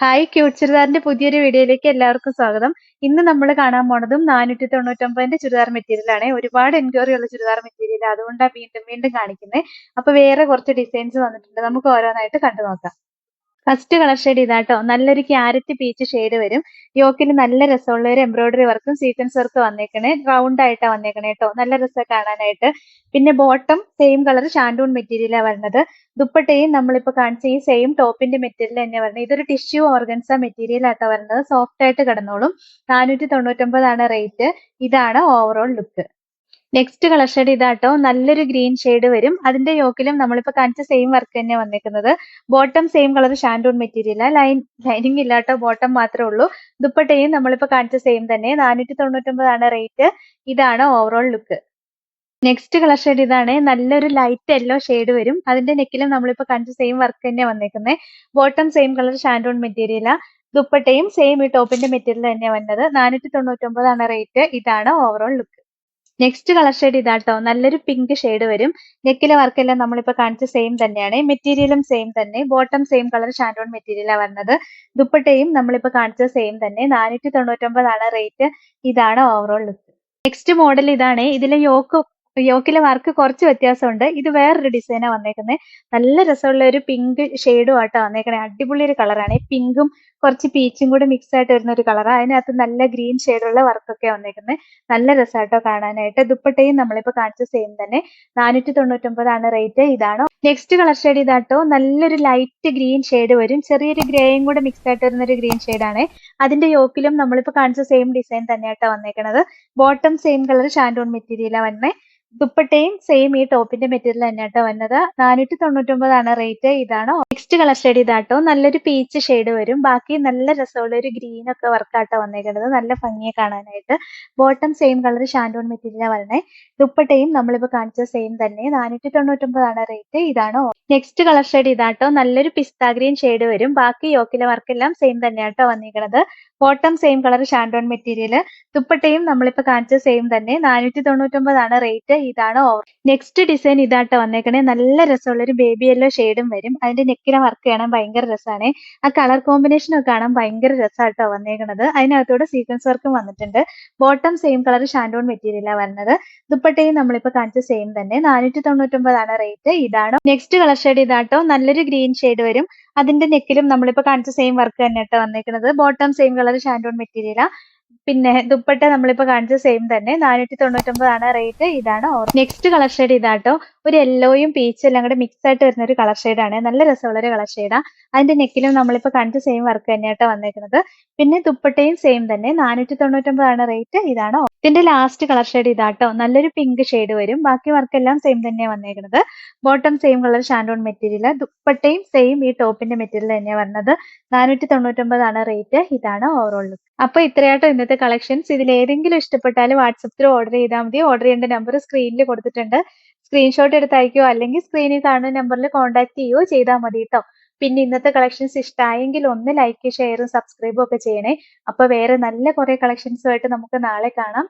Hi cute ചുരിദാറിന്റെ പുതിയൊരു വീഡിയോയിലേക്ക് എല്ലാവർക്കും സ്വാഗതം. ഇന്ന് നമ്മൾ കാണാൻ പോണതും നാനൂറ്റി തൊണ്ണൂറ്റൊമ്പതിന്റെ ചുരിദാർ മെറ്റീരിയൽ ആണ്. ഒരുപാട് എൻക്വയറി ഉള്ള ചുരിദാർ മെറ്റീരിയൽ അതുകൊണ്ടാണ് വീണ്ടും വീണ്ടും കാണിക്കുന്നത് അപ്പൊ വേറെ കുറച്ച് ഡിസൈൻസ് വന്നിട്ടുണ്ട്. നമുക്ക് ഓരോന്നായിട്ട് കണ്ടു നോക്കാം ഫസ്റ്റ് കളർ ഷെയ്ഡ് ഇതാട്ടോ. നല്ലൊരു ക്യാരറ്റ് പീച്ച് ഷെയ്ഡ് വരും. യോക്കിന് നല്ല രസമുള്ള ഒരു എംബ്രോയിഡറി വർക്കും സീക്വൻസ് വർക്കും വന്നേക്കണേ. റൗണ്ട് ആയിട്ടാ വന്നേക്കണേ കേട്ടോ നല്ല രസം കാണാനായിട്ട്. പിന്നെ ബോട്ടം സെയിം കളർ ഷാൻഡൂൺ മെറ്റീരിയലാണ് വരുന്നത് ദുപ്പട്ടയും നമ്മളിപ്പോ കാണിച്ച ഈ സെയിം ടോപ്പിന്റെ മെറ്റീരിയൽ തന്നെ വരുന്നത് ഇതൊരു ടിഷ്യൂ ഓർഗൻസ മെറ്റീരിയൽ ആട്ടോ വരുന്നത് സോഫ്റ്റ് ആയിട്ട് കിടന്നോളും. നാനൂറ്റി തൊണ്ണൂറ്റൊമ്പതാണ് റേറ്റ് ഇതാണ് overall look next colour shade ഇതാട്ടോ. നല്ലൊരു ഗ്രീൻ ഷെയ്ഡ് വരും. അതിന്റെ യോക്കിലും നമ്മളിപ്പോ കാണിച്ച സെയിം വർക്ക് തന്നെ വന്നിരിക്കുന്നത് bottom same colour shantoon material line lining ഇല്ലാട്ടോ. Bottom മാത്രമേ ഉള്ളൂ. ദുപ്പട്ടയും നമ്മളിപ്പോ കാണിച്ച സെയിം തന്നെ. നാനൂറ്റി തൊണ്ണൂറ്റൊമ്പതാണ് റേറ്റ് ഇതാണ് overall look next colour shade ഇതാണ്. നല്ലൊരു ലൈറ്റ് യെല്ലോ ഷെയ്ഡ് വരും. അതിന്റെ നെക്കിലും നമ്മളിപ്പോ കാണിച്ച സെയിം വർക്ക് തന്നെ വന്നിരിക്കുന്നത് bottom same colour shantoon material ദുപ്പട്ടയും സെയിം ഈ ടോപ്പിന്റെ മെറ്റീരിയൽ തന്നെ വന്നത്. നാനൂറ്റി തൊണ്ണൂറ്റൊമ്പതാണ് റേറ്റ് ഇതാണ് overall look next colour shade ഇതാട്ടോ. നല്ലൊരു പിങ്ക് ഷെയ്ഡ് വരും. നെക്കിലെ വർക്ക് വർക്കെല്ലാം നമ്മളിപ്പോ കാണിച്ച സെയിം തന്നെയാണ്. മെറ്റീരിയലും സെയിം തന്നെ. ബോട്ടം സെയിം കളർ ഷാൻഡോൺ മെറ്റീരിയലാണ് വരുന്നത് ദുപ്പട്ടയും നമ്മളിപ്പോ കാണിച്ച സെയിം തന്നെ. നാനൂറ്റി തൊണ്ണൂറ്റൊമ്പതാണ് റേറ്റ് ഇതാണ് ഓവറോൾ ലുക്ക് നെക്സ്റ്റ് മോഡൽ ഇതാണ്. ഇതിലെ യോക്ക് യോക്കിലെ വർക്ക് കുറച്ച് വ്യത്യാസമുണ്ട്. ഇത് വേറൊരു ഡിസൈനാണ് വന്നേക്കുന്നത് നല്ല രസമുള്ള ഒരു പിങ്ക് ഷെയ്ഡും ആട്ടോ വന്നേക്കണേ അടിപൊളി ഒരു കളറാണ് ഈ പിങ്കും കുറച്ച് പീച്ചും കൂടെ മിക്സ് ആയിട്ട് വരുന്ന ഒരു കളറാണ് അതിനകത്ത് നല്ല ഗ്രീൻ ഷെയ്ഡുള്ള വർക്കൊക്കെ വന്നേക്കുന്നത് നല്ല രസമായിട്ടോ കാണാനായിട്ട്. ദുപ്പട്ടയും നമ്മളിപ്പോ കാണിച്ച സെയിം തന്നെ. നാനൂറ്റി തൊണ്ണൂറ്റൊമ്പതാണ് റേറ്റ് ഇതാണോ? നെക്സ്റ്റ് കളർ ഷെയ്ഡ് ഇതാട്ടോ. നല്ലൊരു ലൈറ്റ് ഗ്രീൻ ഷെയ്ഡ് വരും. ചെറിയൊരു ഗ്രേയും കൂടെ മിക്സ് ആയിട്ട് വരുന്ന ഒരു ഗ്രീൻ ഷെയ്ഡാണ് അതിന്റെ യോക്കിലും നമ്മളിപ്പോ കാണിച്ച സെയിം ഡിസൈൻ തന്നെയാട്ടോ വന്നേക്കണത്. ബോട്ടം സെയിം കളർ ഷാൻഡോൺ മെറ്റീരിയലാണ് വന്നേ. ദുപ്പട്ടയും സെയിം ഈ ടോപ്പിന്റെ മെറ്റീരിയൽ തന്നെയാട്ടോ വന്നത്. നാനൂറ്റി തൊണ്ണൂറ്റൊമ്പതാണ് റേറ്റ് ഇതാണ്? നെക്സ്റ്റ് കളർ ഷെയ്ഡ് ഇതാട്ടോ. നല്ലൊരു പീച്ച് ഷെയ്ഡ് വരും. ബാക്കി നല്ല രസമുള്ള ഒരു ഗ്രീൻ ഒക്കെ വർക്കാട്ടോ വന്നേക്കുന്നത് നല്ല ഭംഗിയെ കാണാനായിട്ട്. ബോട്ടം സെയിം കളർ ഷാൻഡോൺ മെറ്റീരിയലാണ് വരണേ. ദുപ്പട്ടയും നമ്മളിപ്പോ കാണിച്ച സെയിം തന്നെ. നാനൂറ്റി തൊണ്ണൂറ്റൊമ്പതാണ് റേറ്റ് ഇതാണ്? നെക്സ്റ്റ് കളർ ഷെയ്ഡ് ഇതാട്ടോ. നല്ലൊരു പിസ്ത ഗ്രീൻ ഷെയ്ഡ് വരും. ബാക്കി യോക്കിലെ വർക്കെല്ലാം സെയിം തന്നെയാട്ടോ വന്നിരിക്കുന്നത് bottom same colour shantoon material ദുപ്പട്ടയും നമ്മളിപ്പോ കാണിച്ച സെയിം തന്നെ. നാനൂറ്റി തൊണ്ണൂറ്റൊമ്പതാണ് റേറ്റ് ഇതാണ് ഓവർ നെക്സ്റ്റ് ഡിസൈൻ ഇതാട്ടോ വന്നേക്കണേ. നല്ല രസമുള്ള ഒരു ബേബി യെല്ലോ ഷെയ്ഡും വരും. അതിന്റെ നെക്കിലെ വർക്ക് കാണാൻ ഭയങ്കര രസമാണ് ആ കളർ കോമ്പിനേഷൻ ഒക്കെ കാണാൻ ഭയങ്കര രസമാട്ടോ വന്നേക്കണത്. അതിനകത്തൂടെ സീക്വൻസ് വർക്കും വന്നിട്ടുണ്ട്. ബോട്ടം സെയിം കളർ ഷാൻഡോൺ മെറ്റീരിയലാണ് വരുന്നത്. ദുപ്പട്ടയും നമ്മളിപ്പോ കാണിച്ച സെയിം തന്നെ. നാനൂറ്റി തൊണ്ണൂറ്റൊമ്പതാണ് റേറ്റ് ഇതാണ്. നെക്സ്റ്റ് കളർ ഷെയ്ഡ് ഇതാട്ടോ. നല്ലൊരു ഗ്രീൻ ഷെയ്ഡ് വരും. അതിന്റെ നെക്കിലും നമ്മളിപ്പോ കാണിച്ച സെയിം വർക്ക് തന്നെ കേട്ടോ വന്നേക്കുന്നത് bottom same colour shantoon material പിന്നെ ദുപ്പട്ട നമ്മളിപ്പോ കാണിച്ച സെയിം തന്നെ. നാനൂറ്റി തൊണ്ണൂറ്റൊമ്പതാണ് റേറ്റ് ഇതാണ് നെക്സ്റ്റ് കളർ ഷെയ്ഡ് ഇതാട്ടോ. ഒരു യെല്ലോയും പീച്ചും എല്ലാം കൂടെ മിക്സ് ആയിട്ട് വരുന്ന ഒരു കളർ ഷെയ്ഡാണ് നല്ല രസമുള്ള ഒരു കളർ ഷെയ്ഡാ അതിന്റെ നെക്കിലും നമ്മളിപ്പോ കണ്ട് സെയിം വർക്ക് തന്നെയായിട്ട് വന്നേക്കുന്നത്. പിന്നെ ദുപ്പട്ടയും സെയിം തന്നെ. നാനൂറ്റി തൊണ്ണൂറ്റൊമ്പതാണ് റേറ്റ് ഇതാണ് ഇതിന്റെ ലാസ്റ്റ് കളർ ഷെയ്ഡ് ഇതാട്ടോ. നല്ലൊരു പിങ്ക് ഷെയ്ഡ് വരും. ബാക്കി വർക്ക് എല്ലാം സെയിം തന്നെയാണ് വന്നേക്കുന്നത്. Bottom same colour shantoon material ദുപ്പട്ടയും സെയിം ഈ ടോപ്പിന്റെ മെറ്റീരിയൽ തന്നെയാണ് വന്നത്. നാനൂറ്റി തൊണ്ണൂറ്റൊമ്പതാണ് റേറ്റ് ഇതാണ് ഓവറോൾ ലുക്ക് അപ്പൊ ഇത്രയാട്ടോ ഇന്നത്തെ കളക്ഷൻസ് ഇതിൽ ഏതെങ്കിലും ഇഷ്ടപ്പെട്ടാൽ വാട്സപ്പിൽ ഓർഡർ ചെയ്താൽ മതി. ഓർഡർ ചെയ്യേണ്ട നമ്പർ സ്ക്രീനിൽ കൊടുത്തിട്ടുണ്ട്. സ്ക്രീൻഷോട്ട് എടുത്ത് അയക്കുകയോ അല്ലെങ്കിൽ സ്ക്രീനിൽ കാണുന്ന നമ്പറിൽ കോൺടാക്ട് ചെയ്യുകയോ ചെയ്താൽ മതി കേട്ടോ പിന്നെ ഇന്നത്തെ കളക്ഷൻസ് ഇഷ്ടമായെങ്കിൽ ഒന്ന് ലൈക്ക് ഷെയറും സബ്സ്ക്രൈബും ഒക്കെ ചെയ്യണേ. അപ്പൊ വേറെ നല്ല കുറെ കളക്ഷൻസുമായിട്ട് നമുക്ക് നാളെ കാണാം.